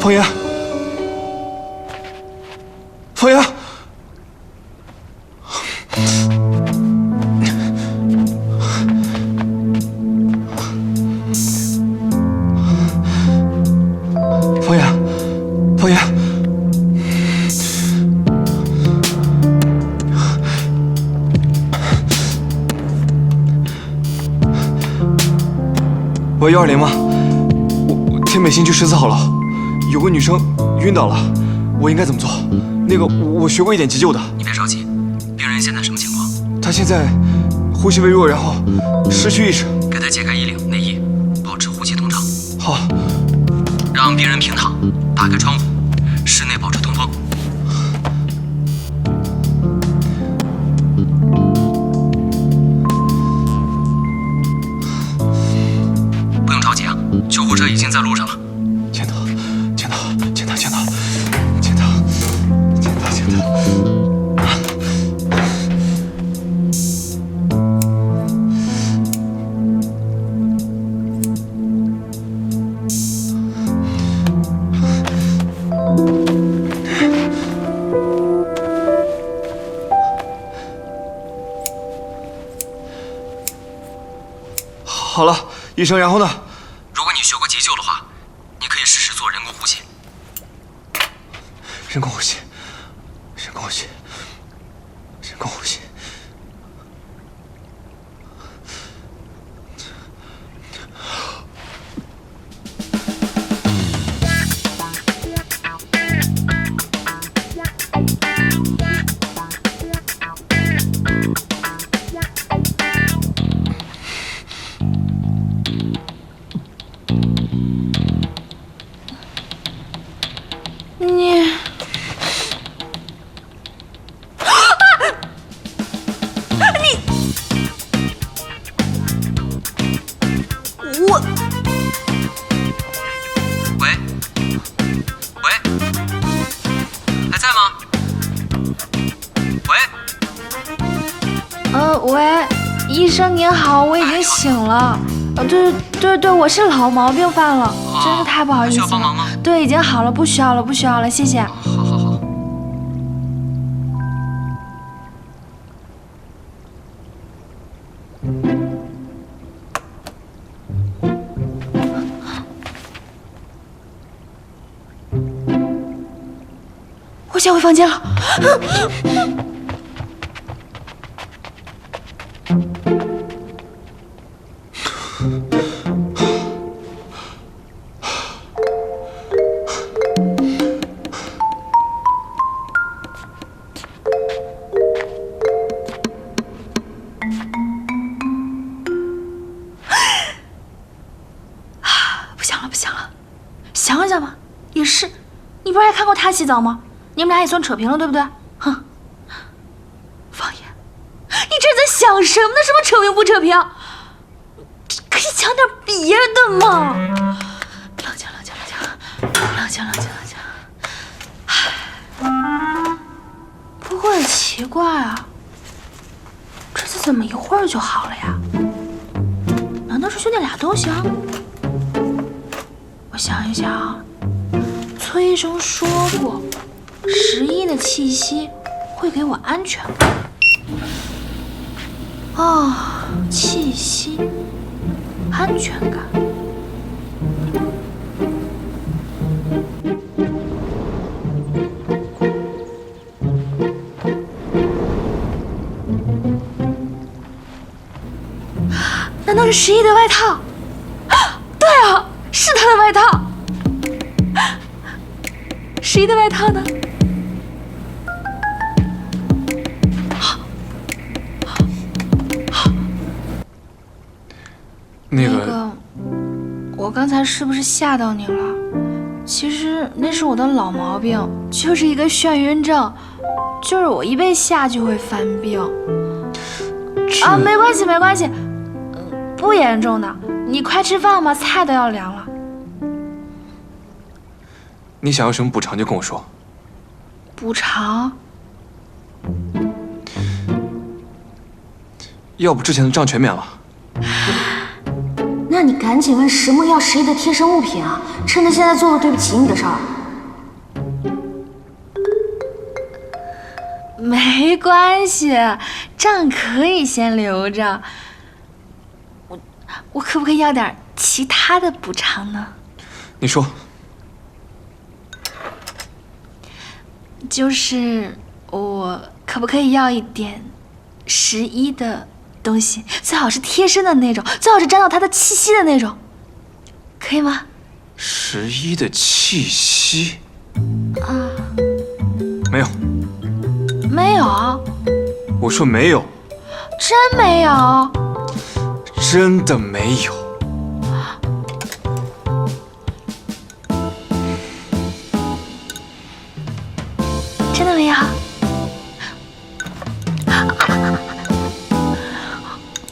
方言，方言，方言，方言。喂，幺二零吗？美心去十四号楼，有个女生晕倒了，我应该怎么做？那个我学过一点急救的，你别着急，病人现在什么情况？她现在呼吸微弱，然后失去意识。给她解开衣领、内衣，保持呼吸通畅，好，让病人平躺，打开窗户，室内保持已经在路上了。签到，签到，签到，签到，签到，签到，签到。好了，医生，然后呢？如果你学过急救的话，你可以试试做人工呼吸。人工呼吸，人工呼吸，人工呼吸。你我喂，喂，还在吗？喂，呃喂，医生您好，我已经醒了。呃，对对对，我是老毛病犯了，真是太不好意思了。要帮忙吗？对，已经好了，不需要了，不需要了，谢谢。先回房间了。啊不想了，不想了，想想吧，也是。你不是还看过他洗澡吗？你们俩也算扯平了，对不对？哼，方言，你这在想什么呢？什么扯平不扯平？可以讲点别的吗！冷静，冷静，冷静，冷静，冷静，冷静。唉，不过很奇怪啊，这次怎么一会儿就好了呀？难道是兄弟俩都行？我想一想，崔医生说过，十一的气息会给我安全感。哦，气息，安全感。难道是十一的外套？对啊，是他的外套。十一的外套呢？那个，那个，我刚才是不是吓到你了？其实那是我的老毛病，就是一个眩晕症，就是我一被吓就会犯病。啊，没关系，没关系，嗯，不严重的。你快吃饭吧，菜都要凉了。你想要什么补偿就跟我说。补偿？要不之前的账全免了。你赶紧问石墨要十亿的贴身物品啊，趁着现在做了对不起你的事儿。没关系，账可以先留着。我我可不可以要点其他的补偿呢？你说，就是我可不可以要一点十一的东西？最好是贴身的那种，最好是沾到他的气息的那种，可以吗？十一的气息啊，没有，没有，我说没有，真没有。真的没有。